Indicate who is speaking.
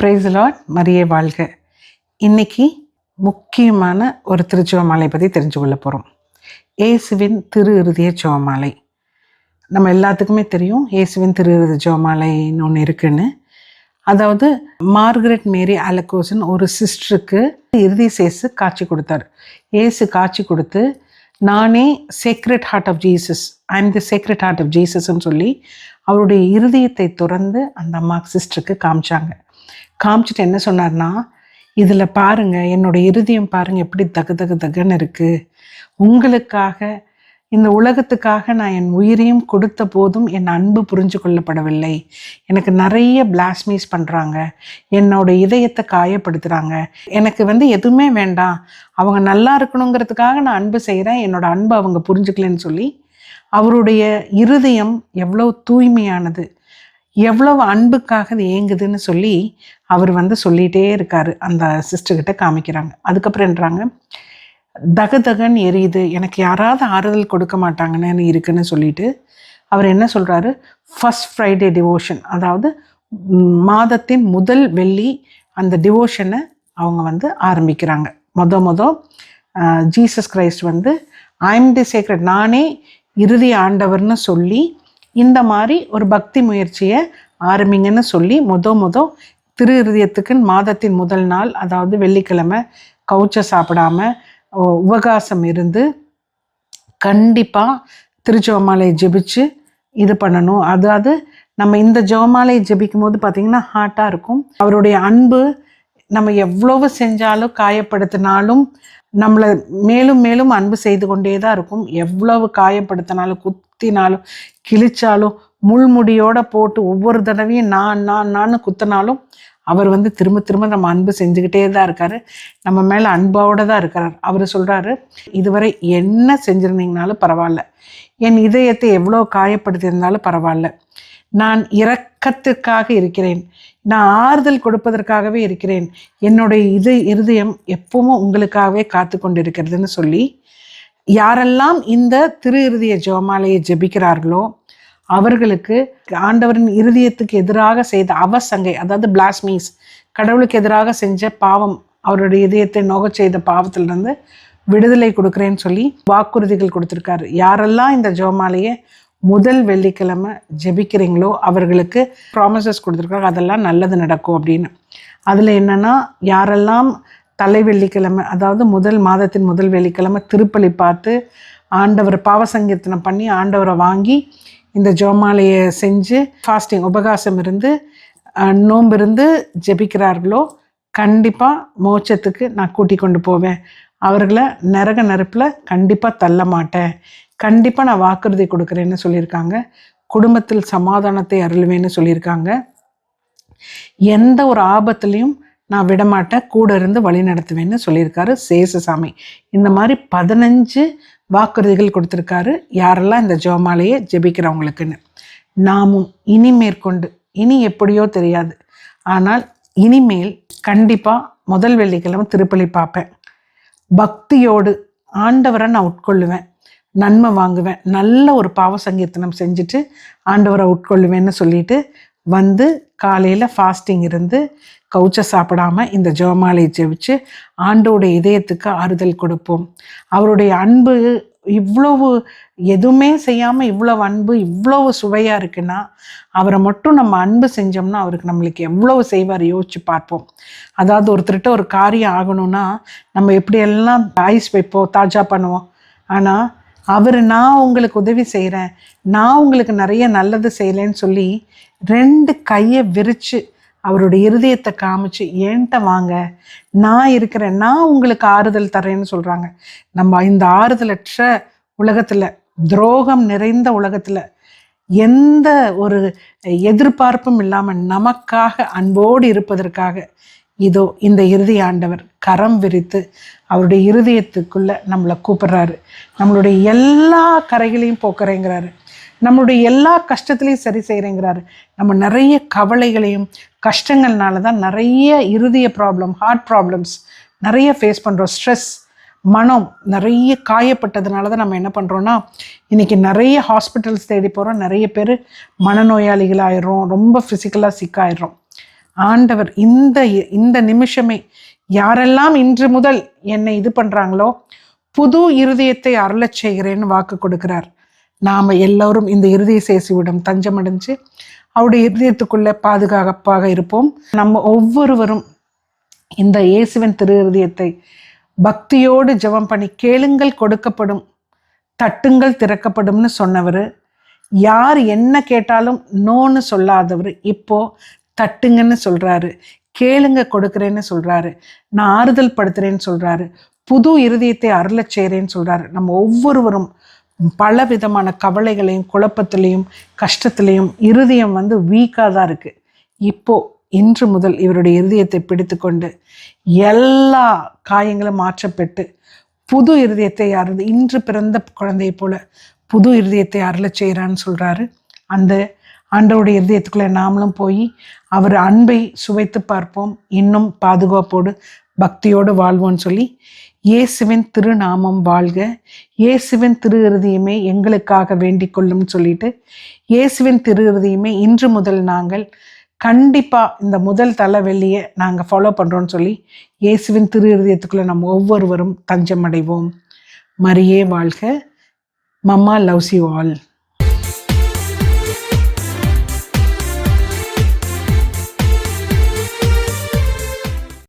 Speaker 1: Price lot மரியே வாழ்க. இன்னைக்கு முக்கியமான ஒரு திருச்சுவமாலை பற்றி தெரிஞ்சு கொள்ள போகிறோம் இயேசுவின் திரு இறுதிய ஜோமாலை நம்ம எல்லாத்துக்குமே தெரியும் இயேசுவின் திரு இறுதி ஜெபமாலைன்னு ஒன்று இருக்குன்னு. அதாவது மார்கரெட் மேரி அலக்கோசன் ஒரு சிஸ்டருக்கு இறுதி சேசு காட்சி கொடுத்தார். இயேசு காட்சி கொடுத்து நானே sacred heart of Jesus I am the sacred heart of ஜீசஸ்ன்னு சொல்லி அவருடைய இருதயத்தை துறந்து அந்த அம்மா சிஸ்டருக்கு காமிச்சாங்க. காமிச்சிட்டு என்ன சொன்னார்னா இதில் பாருங்க என்னோட இருதயம் பாருங்க எப்படி தகு தகு தகுன்னு இருக்கு. உங்களுக்காக இந்த உலகத்துக்காக நான் என் உயிரையும் கொடுத்த போதும் என் அன்பு புரிஞ்சு கொள்ளப்படவில்லை. எனக்கு நிறைய பிளாஸ்மீஸ் பண்ணுறாங்க என்னோட இதயத்தை காயப்படுத்துகிறாங்க எனக்கு வந்து எதுவுமே வேண்டாம். அவங்க நல்லா இருக்கணுங்கிறதுக்காக நான் அன்பு செய்கிறேன் என்னோட அன்பு அவங்க புரிஞ்சுக்கலன்னு சொல்லி அவருடைய இருதயம் எவ்வளோ தூய்மையானது. எவ்வளவு அன்புக்காக அது ஏங்குதுன்னு சொல்லி அவர் வந்து சொல்லிகிட்டே இருக்காரு. அந்த சிஸ்டர்கிட்ட காமிக்கிறாங்க. அதுக்கப்புறம் என்றாங்க தகதகன் எரியுது. எனக்கு யாராவது ஆறுதல் கொடுக்க மாட்டாங்கன்னு இருக்குன்னு சொல்லிட்டு அவர் என்ன சொல்கிறாரு ஃபஸ்ட் ஃப்ரைடே டிவோஷன் அதாவது மாதத்தின் முதல் வெள்ளி அந்த டிவோஷனை அவங்க வந்து ஆரம்பிக்கிறாங்க. மொத மொத ஜீசஸ் கிரைஸ்ட் வந்து ஐம் தி சேக்ரெட் நானே இறுதி ஆண்டவர்னு சொல்லி இந்த மாதிரி ஒரு பக்தி முயற்சியை ஆரம்பிங்கன்னு சொல்லி மொத மொத திரு இருதயத்துக்குன்னு மாதத்தின் முதல் நாள் அதாவது வெள்ளிக்கிழமை கவுச்ச சாப்பிடாம உபகாசம் இருந்து கண்டிப்பாக திருஜெபமாலையை ஜெபிச்சு இது பண்ணணும். அதாவது நம்ம இந்த ஜெபமாலையை ஜெபிக்கும் போது பார்த்திங்கன்னா ஹார்ட்டாக இருக்கும். அவருடைய அன்பு நம்ம எவ்வளவு செஞ்சாலும் காயப்படுத்தினாலும் நம்மளை மேலும் மேலும் அன்பு செய்து கொண்டே தான் இருக்கும். எவ்வளவு காயப்படுத்தினாலும் குத்தினாலும் கிழிச்சாலும் முள்முடியோட போட்டு ஒவ்வொரு தடவையும் நான் நான் நான் குத்தினாலும் அவர் வந்து திரும்ப திரும்ப நம்ம அன்பு செஞ்சுக்கிட்டே தான் இருக்காரு. நம்ம மேலே அன்போட தான் இருக்கிறார். அவர் சொல்கிறாரு இதுவரை என்ன செஞ்சுருந்தீங்கனாலும் பரவாயில்ல. என் இதயத்தை எவ்வளோ காயப்படுத்தியிருந்தாலும் பரவாயில்ல. நான் இரக்கத்துக்காக இருக்கிறேன். நான் ஆறுதல் கொடுப்பதற்காகவே இருக்கிறேன். என்னுடைய இது இருதயம் எப்பவும் உங்களுக்காகவே காத்து கொண்டிருக்கிறதுன்னு சொல்லி யாரெல்லாம் இந்த திரு இருதய ஜெபமாலையை ஜெபிக்கிறார்களோ அவர்களுக்கு ஆண்டவரின் இருதயத்துக்கு எதிராக செய்த அவசங்கை அதாவது பிளாஸ்மீஸ் கடவுளுக்கு எதிராக செஞ்ச பாவம் அவருடைய இதயத்தை நோகச் செய்த பாவத்திலிருந்து விடுதலை கொடுக்குறேன்னு சொல்லி வாக்குறுதிகள் கொடுத்துருக்காரு. யாரெல்லாம் இந்த ஜெபமாலையை முதல் வெள்ளிக்கிழமை ஜெபிக்கிறீங்களோ அவர்களுக்கு ப்ராமிசஸ் கொடுத்துருக்காங்க அதெல்லாம் நல்லது நடக்கும் அப்படின்னு. அதில் என்னன்னா யாரெல்லாம் தலை வெள்ளிக்கிழமை அதாவது முதல் மாதத்தின் முதல் வெள்ளிக்கிழமை திருப்பலி பார்த்து ஆண்டவர் பாவசங்கீர்த்தனம் பண்ணி ஆண்டவரை வாங்கி இந்த ஜோமாலையை செஞ்சு ஃபாஸ்டிங் உபகாசம் இருந்து நோம்பு நோன்பு இருந்து ஜெபிக்கிறார்களோ கண்டிப்பாக மோட்சத்துக்கு நான் கூட்டி கொண்டு போவேன். அவர்களை நரக நெருப்பில் கண்டிப்பாக தள்ள மாட்டேன் கண்டிப்பாக நான் வாக்குறுதி கொடுக்குறேன்னு சொல்லியிருக்காங்க. குடும்பத்தில் சமாதானத்தை அருள்வேன்னு சொல்லியிருக்காங்க. எந்த ஒரு ஆபத்துலேயும் நான் விடமாட்டேன். கூட இருந்து வழி நடத்துவேன்னு சொல்லியிருக்காரு சேசசாமி. இந்த மாதிரி பதினஞ்சு வாக்குறுதிகள் கொடுத்துருக்காரு. யாரெல்லாம் இந்த ஜோமாலையே ஜெபிக்கிறவங்களுக்குன்னு. நாமும் இனி மேற்கொண்டு இனி எப்படியோ தெரியாது. ஆனால் இனிமேல் கண்டிப்பாக முதல் வெள்ளிக்கிழமை திருப்பலி பார்ப்பேன். பக்தியோடு ஆண்டவரை நான் உட்கொள்ளுவேன். நன்மை வாங்குவேன். நல்ல ஒரு பாவ சங்கீர்த்தனம் செஞ்சுட்டு ஆண்டவரை உட்கொள்ளுவேன்னு சொல்லிட்டு வந்து காலையில் ஃபாஸ்டிங் இருந்து கவுச்ச சாப்பிடாம இந்த ஜெபமாலையை ஜெபிச்சு ஆண்டோடைய இதயத்துக்கு ஆறுதல் கொடுப்போம். அவருடைய அன்பு இவ்வளவு எதுவுமே செய்யாமல் இவ்வளவு அன்பு இவ்வளவு சுவையாக இருக்குன்னா அவரை மட்டும் நம்ம அன்பு செஞ்சோம்னா அவருக்கு நம்மளுக்கு எவ்வளவு செய்வார் யோசிச்சு பார்ப்போம். அதாவது ஒருத்தர்கிட்ட ஒரு காரியம் ஆகணும்னா நம்ம எப்படியெல்லாம் ஐஸ் வைப்போம் தாஜா பண்ணுவோம். ஆனால் அவர் நான் உங்களுக்கு உதவி செய்கிறேன் நான் உங்களுக்கு நிறைய நல்லது செய்யலைன்னு சொல்லி ரெண்டு கையை விரித்து அவருடைய இருதயத்தை காமிச்சு ஏன்ட்ட வாங்க? நான் இருக்கிறேன். நான் உங்களுக்கு ஆறுதல் தரேன்னு சொல்கிறாங்க நம்ம இந்த ஆறுதலற்ற உலகத்தில் துரோகம் நிறைந்த உலகத்தில் எந்த ஒரு எதிர்பார்ப்பும் இல்லாமல் நமக்காக அன்போடு இருப்பதற்காக இதோ இந்த இறுதி ஆண்டவர் கரம் விரித்து அவருடைய இருதயத்துக்குள்ள நம்மளை கூப்பிடுறாரு. நம்மளுடைய எல்லா கரைகளையும் போக்குறேங்கிறாரு. நம்மளுடைய எல்லா கஷ்டத்துலையும் சரி செய்கிறேங்கிறாரு நம்ம நிறைய கவலைகளையும் கஷ்டங்கள்னால தான் நிறைய இருதய ப்ராப்ளம் ஹார்ட் ப்ராப்ளம்ஸ் நிறைய ஃபேஸ் பண்ணுறோம் ஸ்ட்ரெஸ் மனம் நிறைய காயப்பட்டதுனால தான் நம்ம என்ன பண்ணுறோன்னா இன்றைக்கி நிறைய ஹாஸ்பிட்டல்ஸ் தேடி போகிறோம் நிறைய பேர் மனநோயாளிகள் ஆயிடுறோம் ரொம்ப ஃபிசிக்கலாக சிக்காயிடுறோம் ஆண்டவர் இந்த இந்த நிமிஷமே யாரெல்லாம் இன்று முதல் என்னை இது பண்றாங்களோ புது இருதயத்தை அருளச் செய்கிறேன்னு வாக்கு கொடுக்கிறார். நாம எல்லோரும் இந்த இருதய சேசுவிடம் தஞ்சமடைஞ்சு அவருடைய இருதயத்துக்குள்ள பாதுகாப்பாக இருப்போம். நம்ம ஒவ்வொருவரும் இந்த இயேசுவின் திரு இருதயத்தை பக்தியோடு ஜெபம் பண்ணி கேளுங்கள் கொடுக்கப்படும் தட்டுங்கள் திறக்கப்படும்னு சொன்னவர். யார் என்ன கேட்டாலும் நோன்னு சொல்லாதவர். இப்போ தட்டுங்கன்னு சொல்றாரு. கேளுங்க கொடுக்குறேன்னு சொல்றாரு. நான் ஆறுதல் படுத்துறேன்னு சொல்றாரு. புது இருதயத்தை அருளச் செய்கிறேன்னு சொல்றாரு. நம்ம ஒவ்வொருவரும் பல விதமான கவலைகளையும் குழப்பத்திலையும் கஷ்டத்திலையும் இருதயம் வந்து வீக்காக தான் இருக்கு. இப்போ இன்று முதல் இவருடைய இருதயத்தை பிடித்துக்கொண்டு எல்லா காயங்களும் மாற்றப்பட்டு புது இருதயத்தை அருள் இன்று பிறந்த குழந்தையை போல புது இருதயத்தை அருளச் செய்கிறான்னு சொல்றாரு. அந்த ஆண்டவருடைய இருதயத்துக்குள்ளே நாமளும் போய் அவர் அன்பை சுவைத்து பார்ப்போம். இன்னும் பாதுகாப்போடு பக்தியோடு வாழ்வோம்னு சொல்லி இயேசுவின் திருநாமம் வாழ்க. இயேசுவின் திரு இருதயமே எங்களுக்காக வேண்டிக் கொள்ளும்னு சொல்லிட்டு இயேசுவின் திரு இருதயமே இன்று முதல் நாங்கள் கண்டிப்பாக இந்த முதல் தலை நாங்கள் ஃபாலோ பண்ணுறோன்னு சொல்லி இயேசுவின் திரு இருதயத்துக்குள்ள நம்ம ஒவ்வொருவரும் தஞ்சம் அடைவோம் மரியே வாழ்க. Mamma loves you all.